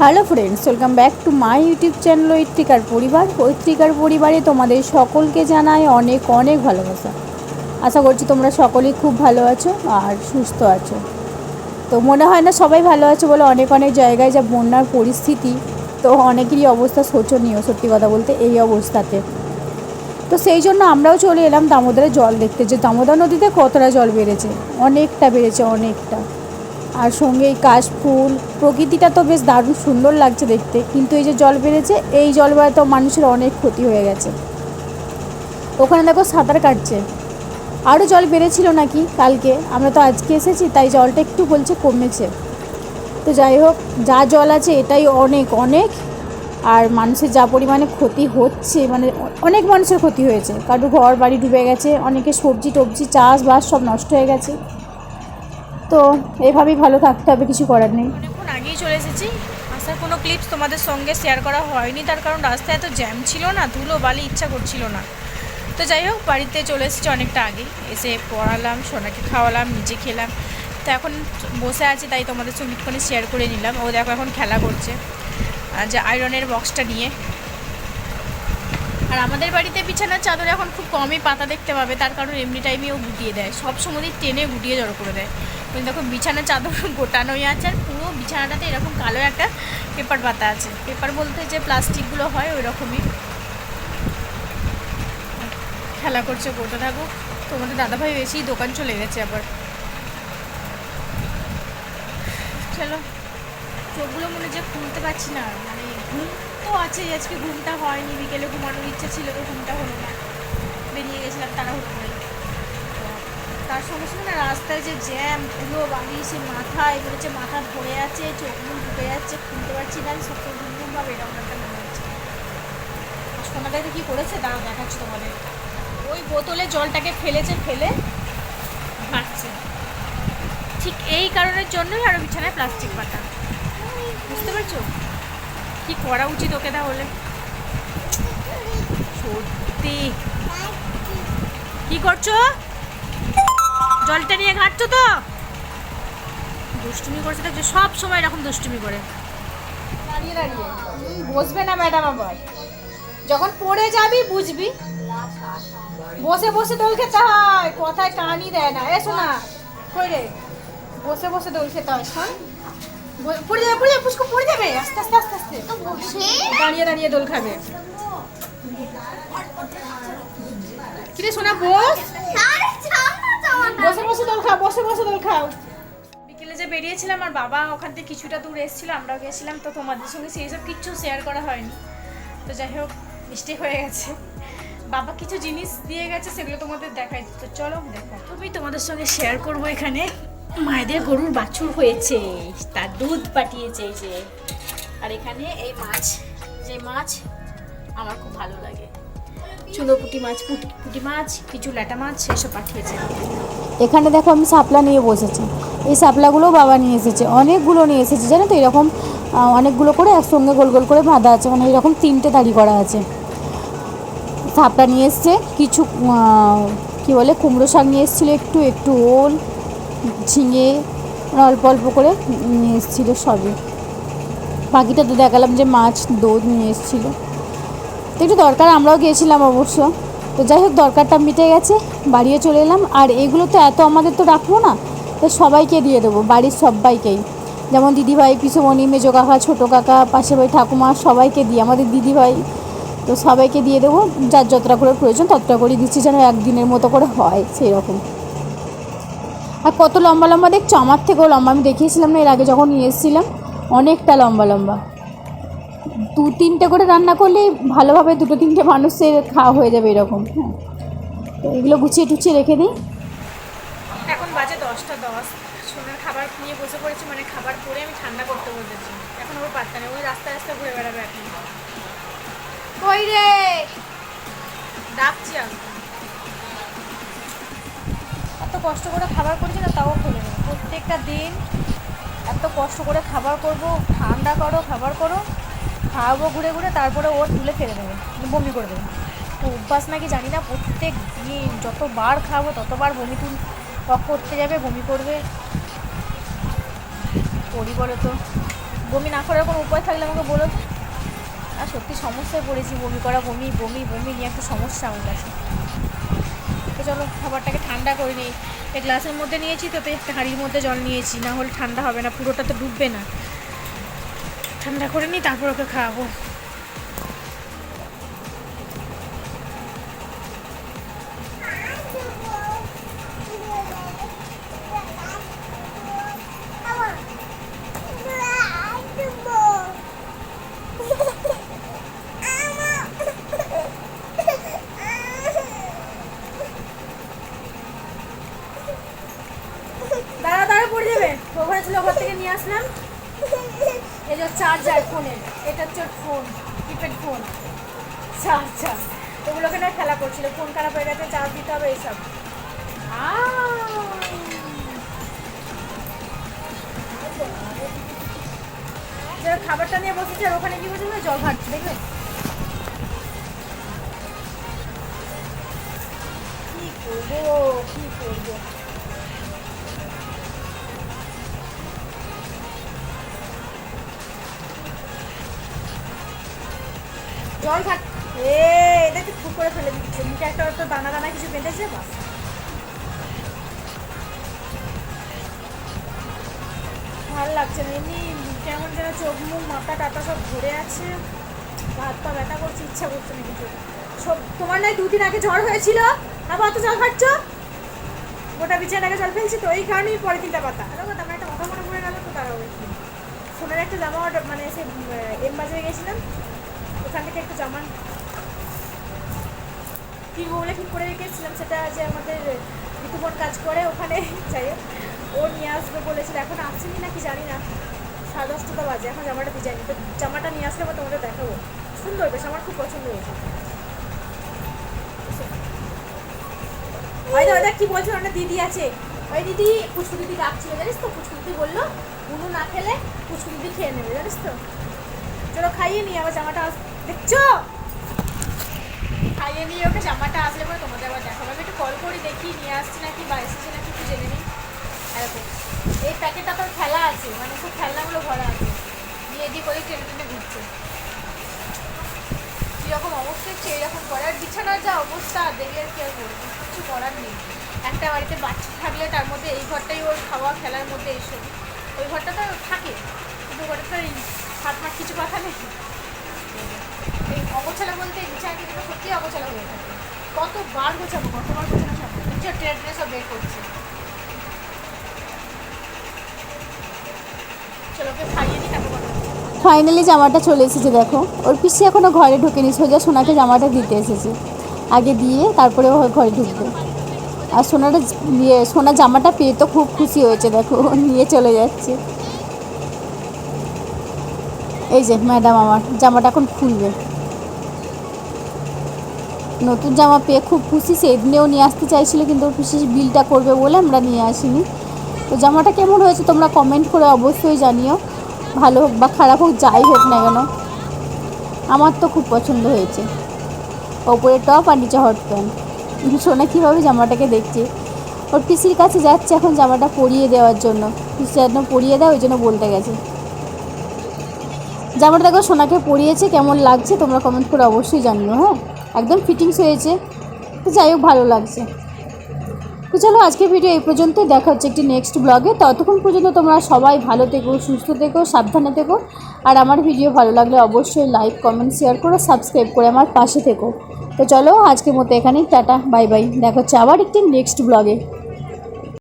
Hello friends welcome back to my YouTube channel ঐত্রিকার পরিবার ঐত্রিকার পরিবারে তোমাদের সকলকে জানাই অনেক অনেক ভালোবাসা। আশা করছি তোমরা সকলেই খুব ভালো আছো আর সুস্থ আছো। তো মনে হয় না সবাই ভালো আছে বলে অনেক অনেক জায়গায় যা বন্যার পরিস্থিতি, তো অনেকেরই অবস্থা শোচনীয় সত্যি কথা বলতে এই অবস্থাতে। তো সেই জন্য আমরাও চলে এলাম দামোদরে জল দেখতে। যে দামোদর নদীতে কতটা জল বেড়েছে? অনেকটা বেড়েছে, অনেকটা। আর সঙ্গে এই কাশফুল প্রকৃতিটা তো বেশ দারুণ সুন্দর লাগছে দেখতে, কিন্তু এই যে জল বেড়েছে, এই জল তো মানুষের অনেক ক্ষতি হয়ে গেছে। ওখানে দেখো সাঁতার কাটছে। আরও জল বেড়েছিল নাকি কালকে? আমরা তো আজকে এসেছি, তাই জলটা একটু বলছে কমেছে। তো যাই হোক, যা জল আছে এটাই অনেক অনেক। আর মানুষের যা পরিমাণে ক্ষতি হচ্ছে মানে অনেক মানুষের ক্ষতি হয়েছে। কারও ঘর বাড়ি ডুবে গেছে, অনেকে সবজি টবজি চাষবাস সব নষ্ট হয়ে গেছে। তো এভাবেই ভালো থাকতে হবে, কিছু করার নেই। অনেকক্ষণ আগেই চলে এসেছি। আসার কোনো ক্লিপস তোমাদের সঙ্গে শেয়ার করা হয়নি, তার কারণ রাস্তায় এত জ্যাম ছিল না, ধুলো বালি ইচ্ছা করছিল না। তো যাই হোক, বাড়িতে চলে এসেছি অনেকটা আগে এসে পড়ালাম, সোনাকে খাওয়ালাম, নিজে খেলাম। তো এখন বসে আছি, তাই তোমাদের সঙ্গে শেয়ার করে নিলাম। ও দেখো এখন খেলা করছে। যে আয়রনের বক্সটা নিয়ে। আর আমাদের বাড়িতে বিছানার চাদর এখন খুব কমই পাতা দেখতে পাবে, তার কারণ এমনি টাইমে ও গুটিয়ে দেয়। সব সময় টেনে গুটিয়ে জড়ো করে দেয়। ওই দেখো বিছানার চাদর গোটানোই আছে আর পুরো বিছানাটাতে এরকম কালো একটা পেপার পাতা আছে। পেপার বলতে যে প্লাস্টিকগুলো হয় ওই রকমই খেলা করছে গোটা থাকো। তোমাদের দাদাভাই বেশি দোকান চলে গেছে আবার। চলো, চোখগুলো মনে যে খুলতে পারছি না। মানে ঘুম তো আছে, আজকে ঘুমটা হয়নি, বিকেলে ঘুমানোর ইচ্ছা ছিল তো ঘুমটা হলো না। বেরিয়ে গেছিলাম তাড়াহুড়ো করে তো তার সঙ্গে সঙ্গে না রাস্তায় যে জ্যাম, ধুলো, বালি, সে মাথা, এগুলো বলেছে মাথা ধরে আছে, চোখ মুখ ঢুকে যাচ্ছে, খুলতে পারছি না, সব ঘুম ঘুম ভাবে, এরকম একটা মনে হচ্ছে। সোনাদাইতে কী করেছে? তারা দেখাচ্ছি তোমাদের। ওই বোতলে জলটাকে ফেলেছে, ফেলে হাঁটছে ঠিক এই কারণের জন্যই আরও বিছানায় প্লাস্টিক পাতা। বুঝতে পারছ? কি করা উচিত ওকে তাহলে? সত্যি। কি করছ? জলটা নিয়ে ঘাটছো তো? দুষ্টুমি করছে দেখছ, সব সময় এরকম দুষ্টুমি করে। দাঁড়িয়ে বসবে না ম্যাডাম আবার। যখন পড়ে যাবি, বুঝবি। বসে বসে দোল খেতে হয়। কথায় কানই দেয় না। এসো না কই রে? বসে বসে দোল খেতে হয়, শোন। পড়ে যাবে পড়ে যাবে পুষ্কু পড়ে যাবে। আস্তে আস্তে আস্তে আস্তে। দাঁড়িয়ে দাঁড়িয়ে, দোল খাবে। কিরে সোনা বস বসে বসে দোল খাও, বসে বসে দোল খাও। বিকেলে যে বেরিয়েছিলাম, আর বাবা ওখান থেকে কিছুটা দূর এসেছিল, আমরাও গেছিলাম, তো তোমাদের সঙ্গে সেই সব কিচ্ছু শেয়ার করা হয়নি। তো যাই হোক মিস্টেক হয়ে গেছে। বাবা কিছু জিনিস দিয়ে গেছে, সেগুলো তোমাদের দেখাই। তো চলো দেখো। তুমি তোমাদের সঙ্গে শেয়ার করব এখানে। মায়েদের গরুর বাছুর হয়েছে, তার দুধ পাঠিয়েছে যে। আর এখানে এই মাছ, যে মাছ আমার খুব ভালো লাগে। চুনো পুঁটি মাছ পুঁটি মাছ, কিছু ল্যাটা মাছ, এসব পাঠিয়েছে। এখানে দেখো আমি সাপলা নিয়ে বসেছি। এই শাপলাগুলোও বাবা নিয়ে এসেছে, অনেকগুলো নিয়ে এসেছে, জানো তো এরকম অনেকগুলো করে একসঙ্গে গোল গোল করে বাঁধা আছে মানে এরকম তিনটে দাড়ি করা আছে। শাপলা নিয়ে এসছে, কিছু কি বলে, কুমড়ো শাক নিয়ে এসেছিল, একটু একটু ওল ঝিঙে অল্প অল্প করে নিয়ে এসেছিল সবই। বাকিটা তো দেখালাম যে মাছ, দোধ নিয়ে এসেছিল। তো একটু দরকার, আমরাও গিয়েছিলাম অবশ্য। তো যাই হোক, দরকারটা মিটে গেছে বাড়িও চলে এলাম। আর এগুলো তো এত আমাদের তো রাখব না, তো সবাইকে দিয়ে দেবো, বাড়ির সবাইকেই। যেমন দিদিভাই, পিসুমণি, মেজো কাকা, ছোটো কাকা পাশের ভাই ঠাকুমা, সবাইকে দিই আমাদের দিদিভাই, তো সবাইকে দিয়ে দেবো। যার যতটা করে প্রয়োজন ততটা করে দিচ্ছি, যেন একদিনের মতো করে হয় সেই রকম আর কত লম্বা লম্বা দেখছ? আমার থেকেও লম্বা। আমি দেখিয়েছিলাম না, এর আগে যখন নিয়ে এসেছিলাম, অনেকটা লম্বা লম্বা। দু তিনটে করে রান্না করলে ভালোভাবে দুটো তিনটে মানুষের খাওয়া হয়ে যাবে এরকম। হ্যাঁ। তো এগুলো গুছিয়ে টুছিয়ে রেখে দিই। এখন বাজে দশটা দশ। সোনার খাবার নিয়ে বসে পড়েছি মানে খাবার পরে আমি ঠান্ডা করতে বসেছি। এখন ওর পাত্তা নেই ওই রাস্তায় রাস্তায় ঘুরে বেড়াবে এখন। কই রে? ডাকছি আমি। কষ্ট করে খাবার করছি না, তাও খেলে নেই প্রত্যেকটা দিন এত কষ্ট করে খাবার করব, ঠান্ডা করো, খাবার করো, খাওয়াবো ঘুরে ঘুরে, তারপরে ও তুলে ফেলে দেবে, বমি করে দেবে। তো অভ্যাস নাকি জানি না, প্রত্যেক দিন যতবার খাব, ততবার বমি তুল করতে যাবে, বমি করবে। করি বলো তো। বমি না করার কোনো উপায় থাকলে আমাকে বলো তো। আর সত্যি সমস্যায় পড়েছি, বমি করা, বমি বমি বমি নিয়ে একটা সমস্যা আমার কাছে চলো, খাবারটাকে ঠান্ডা করে নিই। এই গ্লাসের মধ্যে নিয়েছি তো একটা হাঁড়ির মধ্যে জল নিয়েছি। না হলে ঠান্ডা হবে না, পুরোটা তো ডুববে না। ঠান্ডা করে নিই, তারপর ওকে খাওয়াবো। এই যে চার্জার ফোনের এটা হচ্ছে ফোন কিপ্যাড ফোন চার্জার ওগুলোকে না খেলা করছিল ফোন খারাপ হয়ে গেছে চার্জ দিতে হবে এইসব। খাবারটা নিয়ে বসেছে, আর ওখানে কি বলছে জল ঘাটছে দেখবে কি করব কি করব? জল থাক এ, এটা তো খুব করে ফেলে দিচ্ছে মুখে একটা তো দানা দানা কিছু বেঁধেছে? বাস ভালো লাগছে না। এমনি কেমন যেন চোখ মুখ, মাথা টাতা সব ধরে আছে। হাত পা ব্যথা করছে, ইচ্ছা করছে না কিছু। সব তোমার নয়, দুদিন আগে জ্বর হয়েছিল? আবার অত জল খাচ্ছ? গোটা বিছানাকে জল ফেলছি তো, এই কারণেই পরে তিনটা পাতা। আরে কথা আমার একটা কথা মনে পড়ে গেল তো তারাও সোনার একটা জামা অর্ডার মানে সে, এম বাজারে গেছিলাম ওখান থেকে একটা জামা কিনবো বলে ঠিক করে রেখেছিলাম, সেটা যে আমাদের ঋতুপন কাজ করে ওখানে। যাই ও নিয়ে আসবে বলেছিল, এখন আসছেনি নাকি জানি না। সাড়ে দশটা বাজে, এখন জামাটা ডিজাইন তো জামাটা নিয়ে আসলে আবার তোমাদের দেখাবো। সুন্দর বেশ, আমার খুব পছন্দ হয়েছে। হয়তো ওদের কি বলছো ওটা দিদি আছে। ওই দিদি পুষ্পু দিদি ডাকছিল, জানিস তো? পুষ্পু দিদি বলল উনু না খেলে পুষ্পু দিদি খেয়ে নেবে, জানিস তো? চলো খাইয়ে নিই, আবার জামাটা দেখছ? খাইয়ে নিয়ে ওকে জামাটা আসলে পরে তোমাদের আবার দেখাবো। আমি একটু কল করি, দেখি নিয়ে আসছি নাকি বা এসেছে নাকি একটু জেনে নিই। এরকম এই প্যাকেটটা তোর খেলা আছে মানে সব খেলনাগুলো ভরা আছে। দিয়ে দিয়ে করে টেনে টেনে ঘুরছে। কীরকম অবস্থা হচ্ছে এইরকম করে আর যা অবস্থা দেখে আর কি কিছু করার নেই। একটা বাড়িতে বাচ্চা থাকলে তার মধ্যে এই ঘরটাই ওর খাওয়া, খেলার মধ্যে এসে। ওই ঘরটা তো থাকে, কিন্তু ঘরটা তো এই কিছু কথা নেই। অগোছালা বলতে কিন্তু সত্যি অগোছালা হয়ে থাকে। কতবার গোছাবো, কতবার গোছানো সম্ভব? নিচে ট্রে ট্রে বের করছে। ফাইনালি জামাটা চলে এসেছে, দেখো। ওর পিসি এখনও ঘরে ঢোকেনি, সোজা সোনাকে জামাটা দিতে এসেছে। আগে দিয়ে তারপরে ও ঘরে ঢুকবে। আর সোনাটা ইয়ে সোনা জামাটা পেয়ে তো খুব খুশি হয়েছে, দেখো নিয়ে চলে যাচ্ছে। এই যে, ম্যাডাম আমার, জামাটা এখন খুলবে। নতুন জামা পেয়ে খুব খুশি। সেদিনেও নিয়ে আসতে চাইছিল, কিন্তু পিসি বিলটা করবে বলে আমরা নিয়ে আসিনি। তো জামাটা কেমন হয়েছে তোমরা কমেন্ট করে অবশ্যই জানিও। ভালো হোক বা খারাপ হোক, যাই হোক না কেন। আমার তো খুব পছন্দ হয়েছে। ওপরে টপ আর নিচে হট প্যান্ট সোনা কীভাবে জামাটাকে দেখছে। ওর পিসির কাছে যাচ্ছে এখন জামাটা পরিয়ে দেওয়ার জন্য। পিসি যেন পরিয়ে দেয়, ওই জন্য বলতে গেছে। জামাটা দেখো, সোনাকে পরিয়েছে, কেমন লাগছে তোমরা কমেন্ট করে অবশ্যই জানিও হ্যাঁ? একদম ফিটিংস হয়েছে। তো যাই হোক, ভালো লাগছে। তো চলো, আজকের ভিডিও এই পর্যন্ত দেখা হচ্ছে একটি নেক্সট ব্লগে ততক্ষণ পর্যন্ত তোমরা সবাই ভালো থেকো, সুস্থ থেকো, সাবধানে থেকো। আর আমার ভিডিও ভালো লাগলে অবশ্যই লাইক কমেন্ট শেয়ার করো সাবস্ক্রাইব করে আমার পাশে থেকো। তো চলো, আজকের মতো এখানেই, টাটা বাই বাই দেখা হচ্ছে আবার একটি নেক্সট ব্লগে